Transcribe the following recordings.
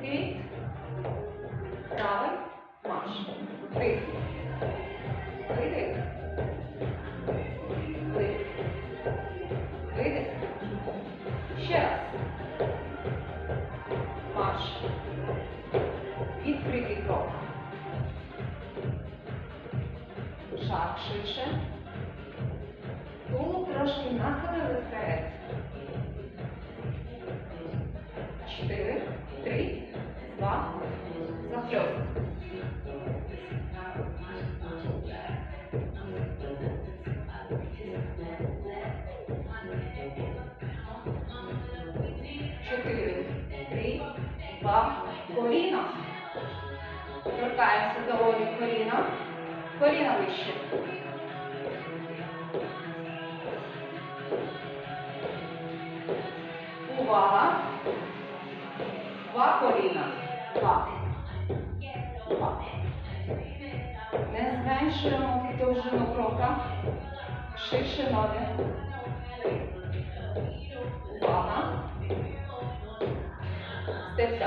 Під. Правий. Марш. Вдих. Видих. Вдих. Видих. Ще раз. Марш. Відкритий крок. Шаг ширше. Тулуб трошки нахилили Торкаємося долоні коліна. Коліна вище. Увага. Два коліна. Два. Не зменшуємо довжину крока. Ширше ноги. Увага. Степ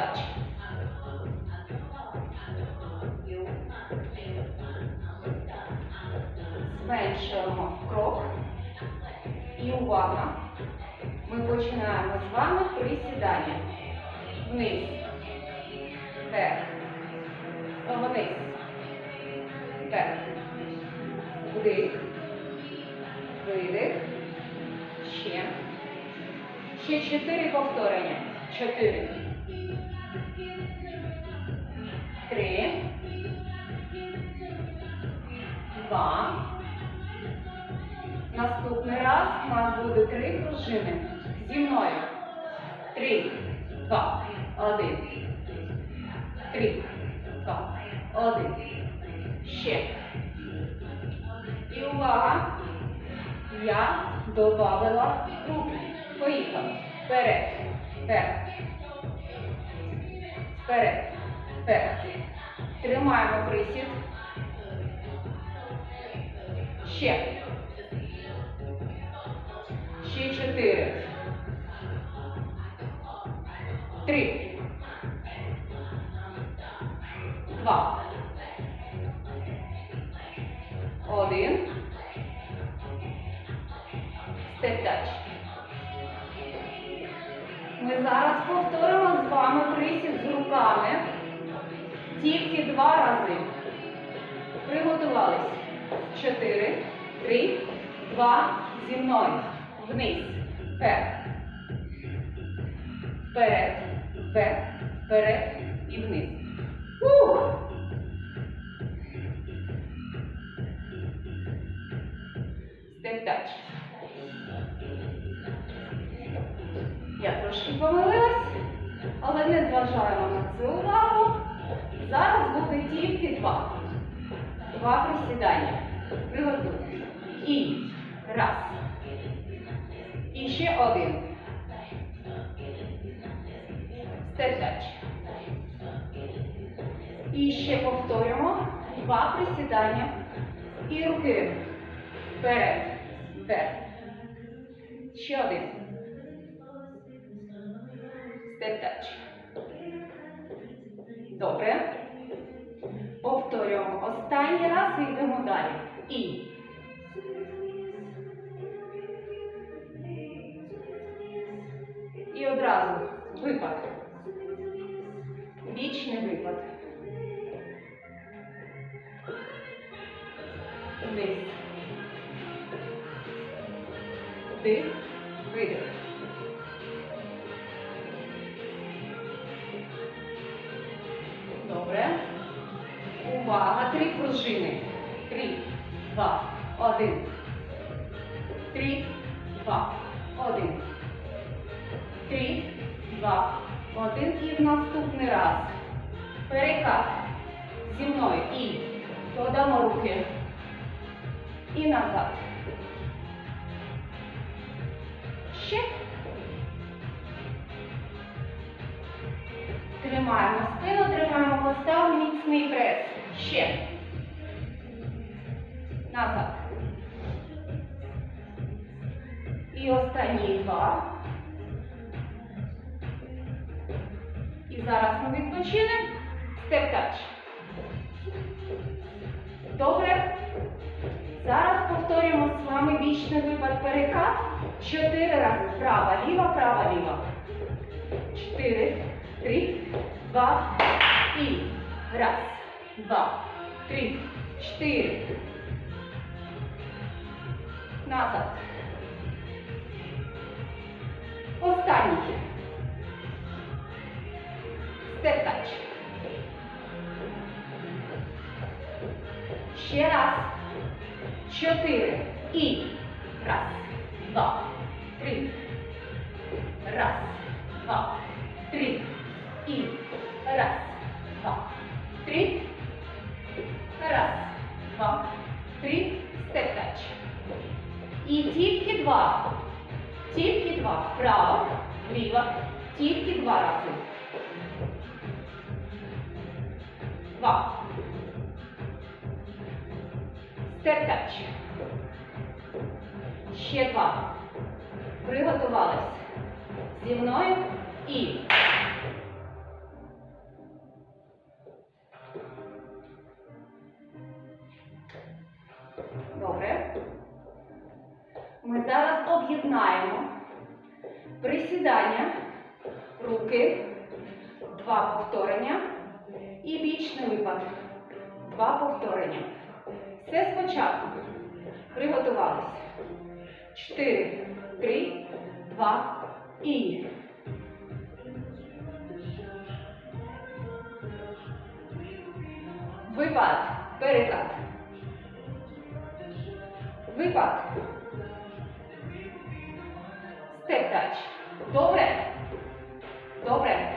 Зменшуємо крок. І увага. Ми починаємо з вами присідання. Вниз. Вверх. Вниз. Вверх. Вдих. Видих. Ще. Ще чотири повторення. Чотири. Наступний раз у нас буде три пружини. Зі мною. Три, два, один. Три, два, один. Ще. І увага. Я додавила руки. Поїхали. Вперед. Вперед. Вперед. Вперед. Тримаємо присід. Ще. Ще чотири. Три. Два. Один. Степ-тач. Ми зараз повторимо з вами присід з руками. Тільки два рази. Приготувались. Чотири, три, два, зі мною. Вниз. Вперед. Вперед. Вверх. Вперед і вниз. Ух! Степ-тач. Я трошки помилилась, але не зважаємо на цю увагу. Зараз буде тільки два. Два присідання. Приготуйтесь. І раз. І ще один. Степ-тач. І ще повторюємо. Два присідання. І руки. Вперед. Вперед. Ще один. Степ-тач. Добре. Повторюємо останній раз і йдемо далі. І 3, 2, 1. 3, 2, 1. І в наступний раз. Перекат. Зі мною. І додамо руки. І назад. Ще. Тримаємо спину, тримаємо поставу, міцний прес. Ще. Назад. І останні два. І зараз ми відпочинемо. Степ-тач. Добре. Зараз повторюємо з вами вічний випад перекат. Чотири рази. Права, ліва, права, ліва. Чотири, три, два і раз, два, три, чотири. Назад. Останній. Степ-тач. Ще раз. Чотири. І. Раз, два, три. Раз, два, три. І. Раз, два, три. Раз, два, три. Степ-тач. І тільки два. Тільки два. Вправо, вліво. Тільки два рази. Два. Степ-тач. Ще два. Приготувались. Зі мною і. Ми зараз об'єднаємо присідання, руки, два повторення і бічний випад. Два повторення. Все спочатку. Приготувались. Чотири, три, два і. Випад. Перекат. Випад. Степ-тач. Добре? Добре.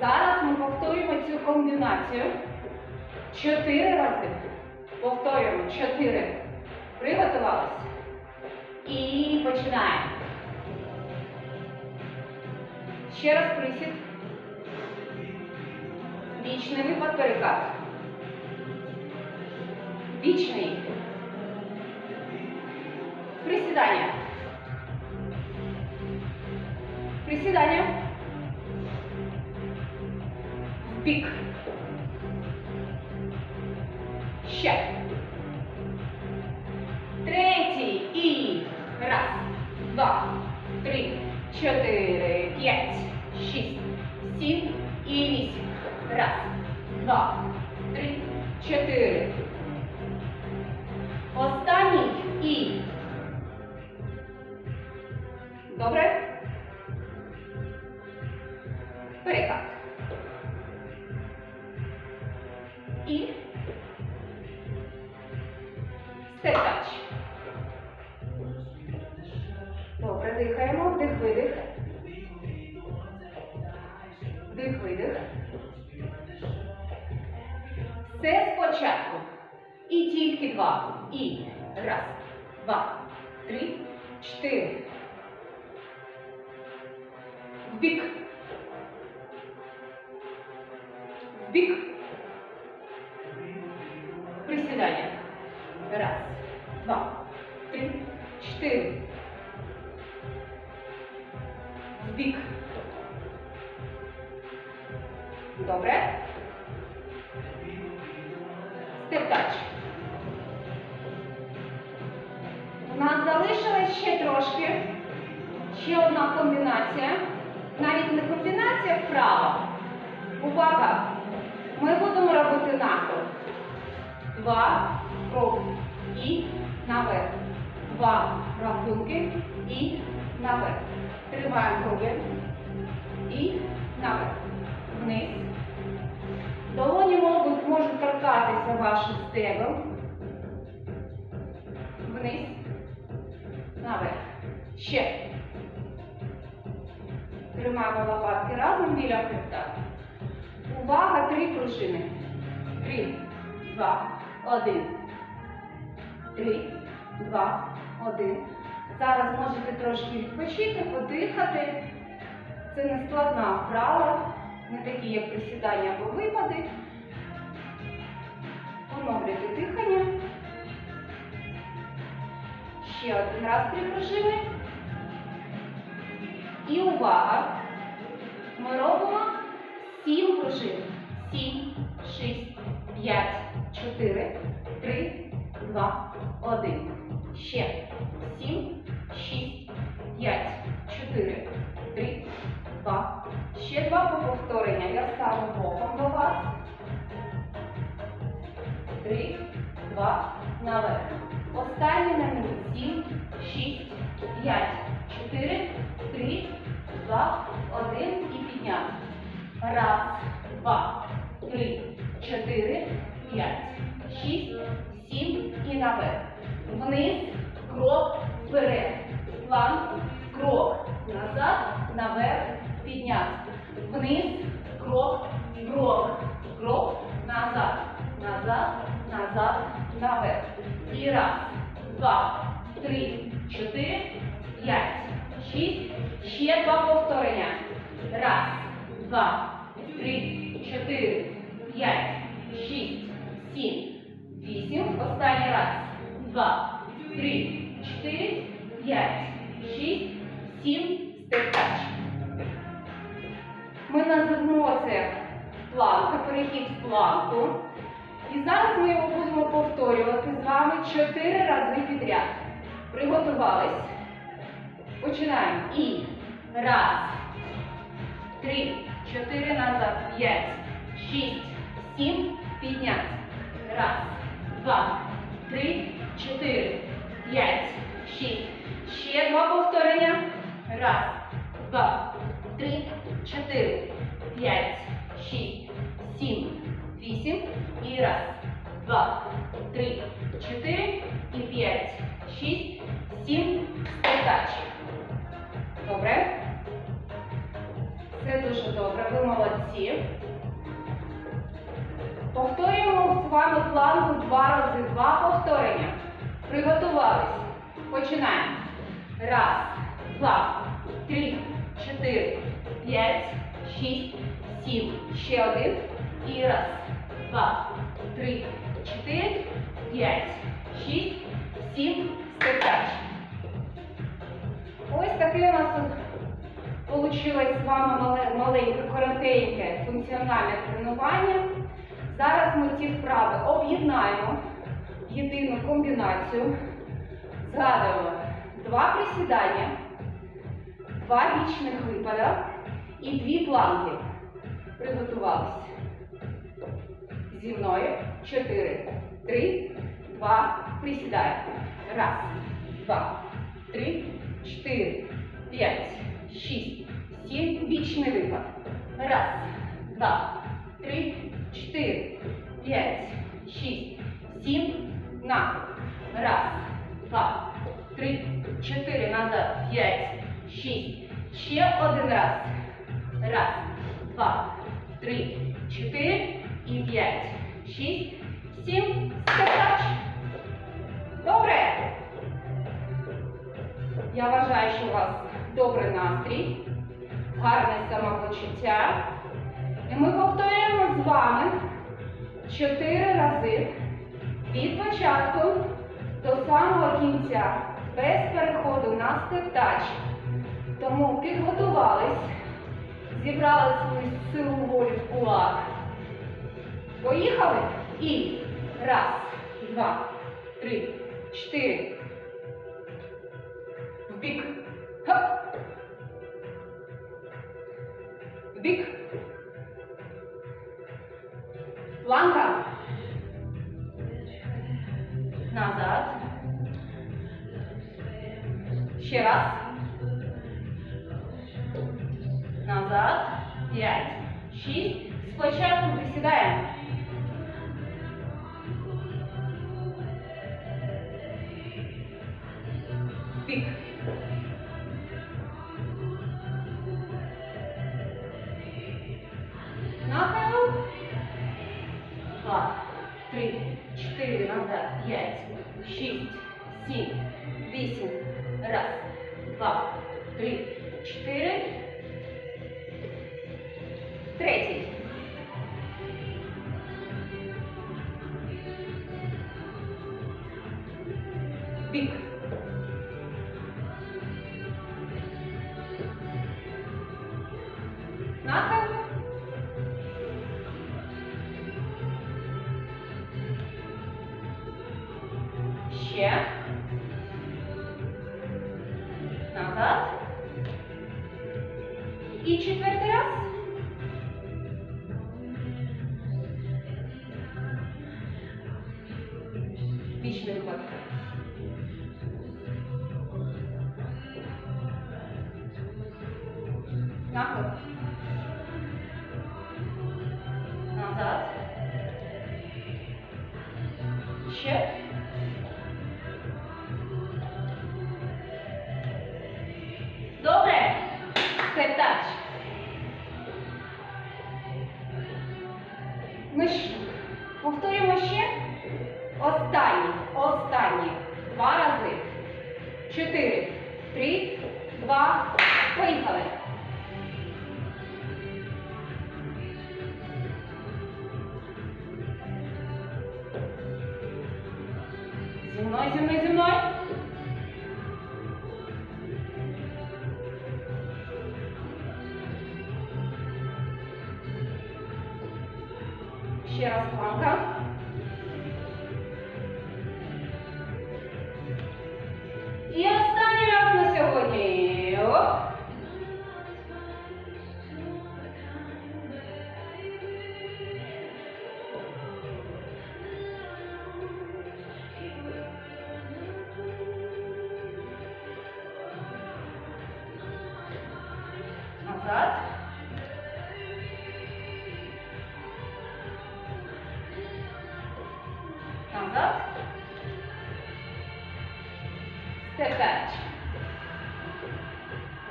Зараз ми повторюємо цю комбінацію чотири рази. Повторюємо чотири. Приготувались. І починаємо. Ще раз присід. Вічний випад перекат. Вічний. Присідання. Присідання. В бік. Дихаємо. Вдих, видих. Вдих, видих. Все спочатку. І тільки два. І. Раз, два, три, чотири. Добре? Степ-тач. У нас залишилось ще трошки. Ще одна комбінація. Навіть не комбінація вправо. Увага! Ми будемо робити нахил. Два кроки і наверх. Два рахунки і наверх. Тримаємо круги і наверх. Вниз. Долоні можуть, можуть торкатися ваших стегон. Вниз. Наверх. Ще. Тримаємо лопатки разом біля хребта. Увага, три пружини. Три, два, один. Три, два, один. Зараз можете трошки відпочити, подихати. Це не складна вправа, не такі, як присідання або випади. Поновлюйте дихання. Ще один раз три пружини. І увага! Ми робимо сім пружин. 7, 6, 5, 4, 3, 2, 1. Ще 7, два, наверх. Останній на мені. Сім, шість, п'ять, чотири, три, два, один і підняти. Раз, два, три, чотири, п'ять, шість, сім і наверх. Вниз, крок, Останній раз. Два, три, чотири, п'ять, шість, сім. Степ-тач. Ми називаємо це планка, перехід в планку. І зараз ми його будемо повторювати з вами чотири рази підряд. Приготувались. Починаємо. І раз, три, чотири назад, п'ять, шість, сім, підняти. Раз, два, три, чотири, п'ять, шість. Ще два повторення. Раз, два, три, чотири, п'ять, шість, сім, вісім. І раз, два, три, чотири і п'ять, шість, сім. Стетач. Добре? Все дуже добре, ви молодці. Повторюємо з вами планку два рази, два повторення. Приготувались. Починаємо. Раз, два, три, чотири, п'ять, шість, сім. Ще один. І раз, два, три, чотири, п'ять, шість, сім. Степач. Ось таке у нас тут вийшло з вами маленьке, коротеньке функціональне тренування. Зараз ми ці вправи об'єднаємо в єдину комбінацію. Згадуємо два присідання, два бічних випада і дві планки. Приготувалися. Зі мною. Чотири, три, два. Присідаємо. Раз, два, три, чотири, п'ять, шість, сім. Бічний випад. Раз, два, три, чотири, п'ять, шість, сім. Нахил. Раз, два, три, чотири. Назад. П'ять, шість. Ще один раз. Раз, два, три, чотири і п'ять, шість, сім. Степач. Добре. Я вважаю, що у вас добрий настрій, гарне самопочуття. І ми повторюємо з вами чотири рази від початку до самого кінця, без переходу на степ-тач. Тому підготувались, зібрали свою силу волі в кулак. Поїхали? І раз, два, три, чотири. В бік. Хоп. В Планка. Назад. Ще раз. Назад. П'ять. Шість. Спочатку присідаємо. сім, вісім. Раз, два, три, чотири. Третій. Бік. Нахил. Ще. Ми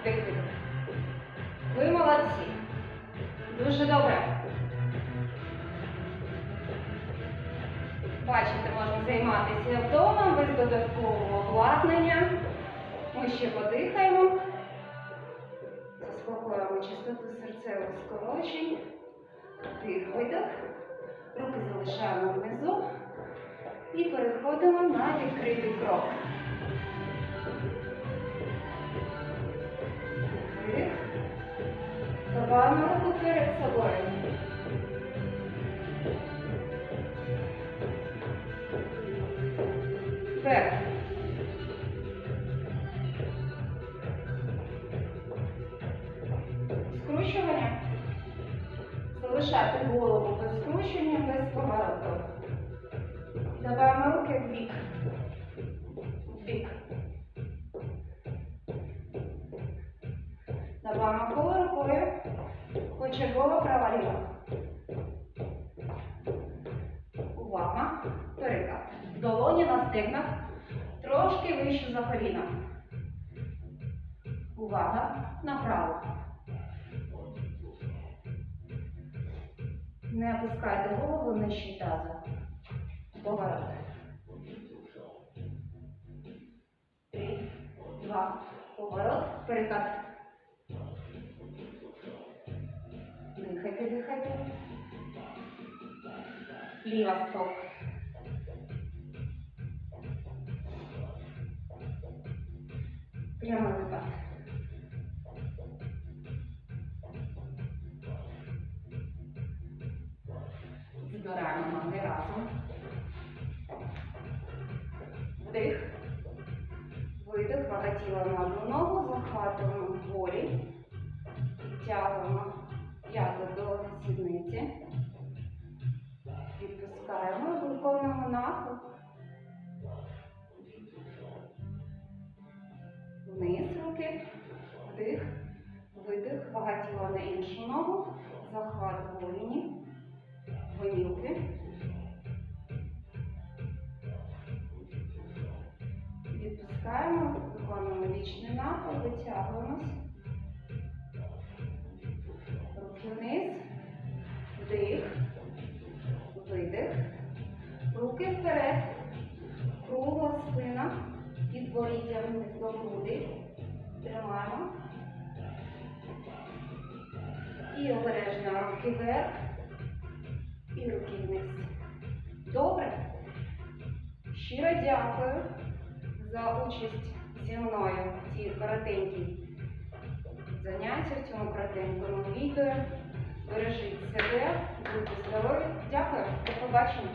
Вдих. Ви молодці. Дуже добре. Бачите, можна займатися вдома без додаткового обладнання. Ми ще подихаємо. Заспокоюємо частоту серцевих скорочень. Вдих, видих. Руки залишаємо внизу. І переходимо на відкритий крок. Vamos comer esse sabor. Certo. Направо. Не опускайте голову нижче таза. Поворот. Три, два, поворот, перекат. Дихайте, дихайте. Ліва стоп. Прямий випад. Збираємо ноги разом. Вдих. Видих, вага тіла на одну ногу, захватуємо волі. Підтягуємо п'яту до сідниці. Коротенькому відео. Бережіть себе, будьте здорові. Дякую, до побачення.